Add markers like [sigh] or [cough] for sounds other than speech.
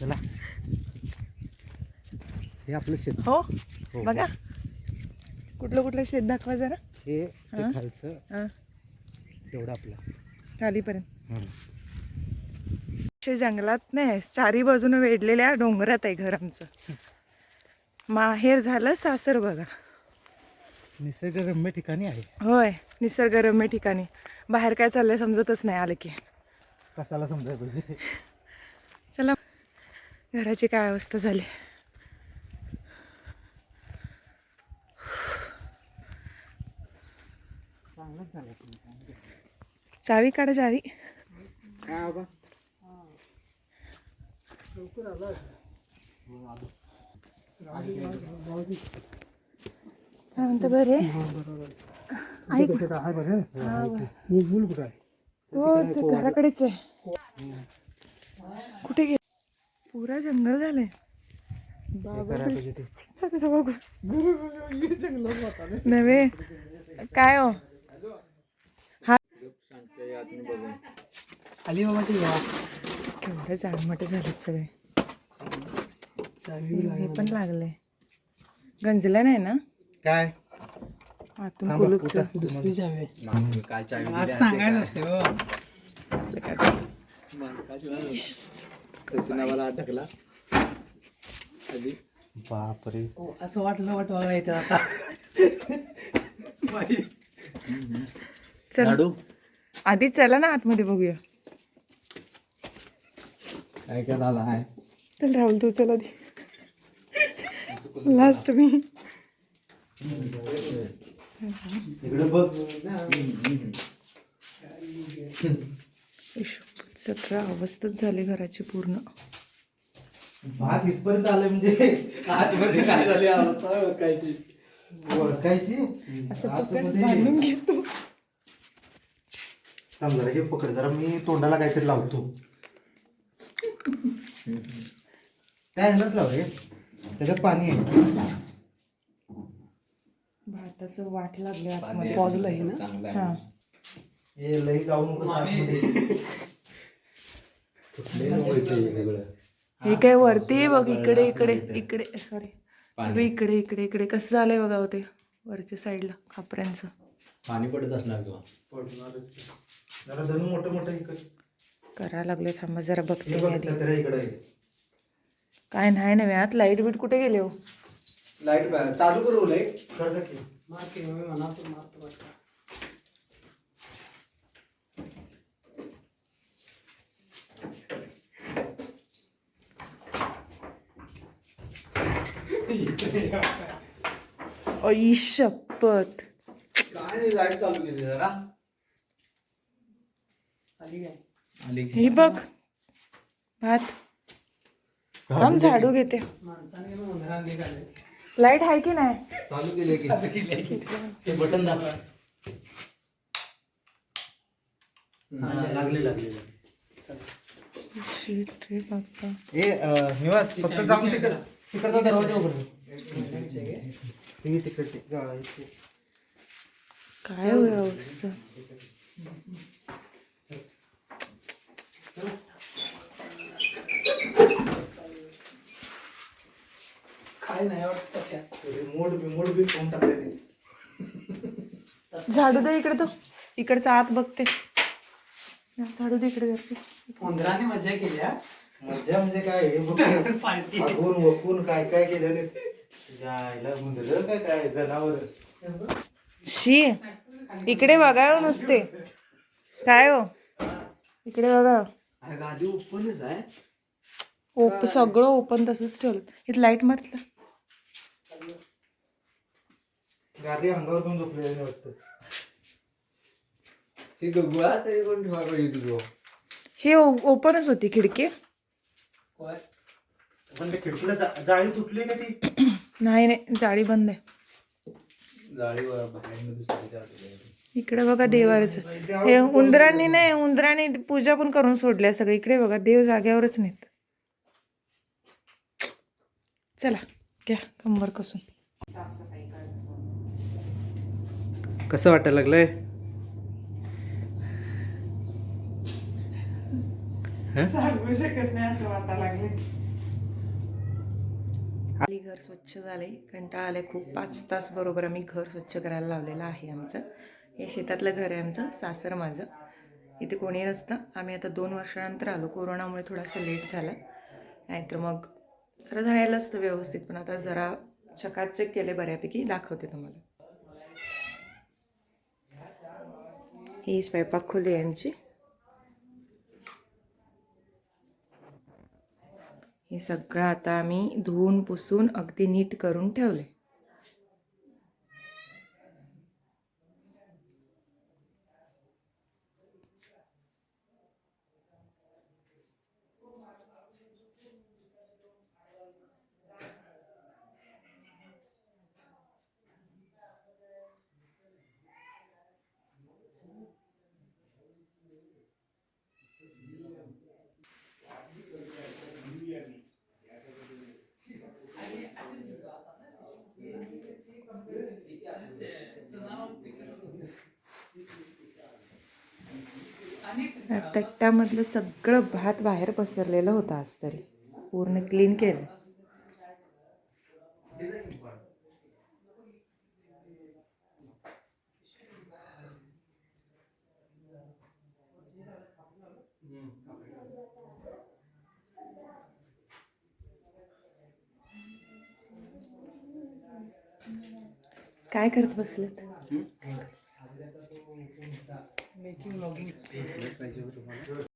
चला. हे आपलं शेत. हो? हो. बघा. कुठलं कुठलं शेत दाखवा जरा. हे ते हा? खालचं. हा. तेवढं आपलं. खालीपर्यंत. हं. जंगलात नाही चारी बाजूने वेढलेल्या डोंगरात आहे घर आमचं. माहेर झालं सासर बघा. निसर्गरम्य ठिकाणी आहे. होय निसर्गरम्य ठिकाणी. बाहेर काय चाललंय समजतच नाही आलं की. कशाला समजायला पाहिजे चला. घराची काय अवस्था झाली? चांगलंच झालं चावी काढा चावी. काय म्हणतं बरे? ऐक काय बरं? हा बरं. कुठं आहे? हो ते घराकडेच आहे. कुठे गे पुरा जंगल झालंय. नव्हे. काय हो? अलिबाबाचे गाव केवढे जाळमटे झालेत सगळे. हे पण लागले गंजलं नाही ना? काय? आतून थांबा, कुलूपचं उठा. दुसरी चावी काय चावी आज सांगायचं असते हो. सचिनावाला अटकला आधी. बापरे. असं वाटलं वाटवायला येतं आता. चल. आधी चला ना आतमध्ये बघूया. काय काय झालं आहे? चल राहुल तू चल आधी. लास्ट मी. इकडे बघ. सतरा अवस्थाच झाली घराची पूर्ण. भात इथपर्यंत आलं म्हणजे आतमध्ये काय झाली अवस्था? ओळखायची. ओळखायची? असं पकड आतमध्ये- बांधून घेतो थांब जरा हे पकड जरा मी तोंडाला काहीतरी लावतो. [laughs] काय ह्यालाच लाव रे त्याच्यात पाणी आहे. भाताचं वाट लागले आतमध्ये पॉजला आहे. ना. हा. हे लई जाऊ नको आतमध्ये. हे काय वरती आहे बघ इकडे इकडे इकडे सॉरी इकडे इकडे इकडे. कसं झालंय बघा हो ते वरच्या साईडला खापऱ्यांचं. पाणी पडत असणार. जरा धनु मोठं मोठं इकडे. करायला लागले थांबा जरा हे बघते मी आधी. काय नाही ना आत लाइट बीट कुठे गेले हो? लाइट चालू करू लाइट. की. आई शपथ काय नाही लाइट चालू केली जरा? आली काय? आली हे बघ. भात. झाडू घेते. माणसाने निघाले लाईट आहे की नाही? चालू केले की ते बटन दाब। हा, लागले लागले Shit रे बाप्पा. ए अं, निवास फक्त जाऊन तिकडे तिकडचा दरवाज़ा उघड. तिकडचे. गा- इथे. काय होय अवस्था? काय नाही वाटत रिमोट बिमोट बी फोन टाकले झाडू दे इकडे तो. इकडचा आत बघते. झाडू दे इकडे. उंदराने मजा केली हा? मजा म्हणजे काय हे बघ. [laughs] पार्टी. आगून वकून काय काय केलं जायला मुंदर काय काय जनावर? शी इकडे बघा हो नुसते. काय हो? इकडे बघा. गादी ओपनच आहे. ओप सगळं ओपन तसंच ठेवलं. इथं लाइट मारलं. गादी अंगावर पण झोपलेलं वाटतं. ती गगुळा तरी कोण ठेवायला पाहिजे तुझं हे ओपनच होती खिडकी. काय पण ते खिडकीला जा- जाळी तुटली का ती? [clears throat] नाही नाही जाळी बंद आहे. बाहेर दुसरी इकडे बघा देवाचं हे उंदरांनी नाही उंदरांनी पूजा पण करून सोडल्या सगळं. इकडे बघा देव जाग्यावरच नाहीत. चला घ्या कंबर कसून. कसं वाटायला लागलंय? सांगू शकत नाही असं वाटा लागले खाली घर स्वच्छ झाले कंटाळा आले खूप. पाच तास बरोबर आम्ही घर स्वच्छ करायला लावलेलं आहे आमचं. हे शेतातलं घर आहे आमचं सासर माझं. इथे कोणी नसतं. आम्ही आता दोन वर्षानंतर आलो. कोरोनामुळे थोडासा लेट झाला. नाहीतर मग जरा झालेलं असतं व्यवस्थित पण आता जरा चकाचक केले बऱ्यापैकी. दाखवते तुम्हाला. ही स्वयंपाक खोली आहे आमची. हे सगळं आता आम्ही धुवून पुसून अगदी नीट करून ठेवले तट्ट्यामधलं सगळं भात बाहेर पसरलेलं होतं आज तरी. पूर्ण क्लीन केलं. काय करत बसलेत? मेकिंग लॉगिंग पाहिजे होतं मला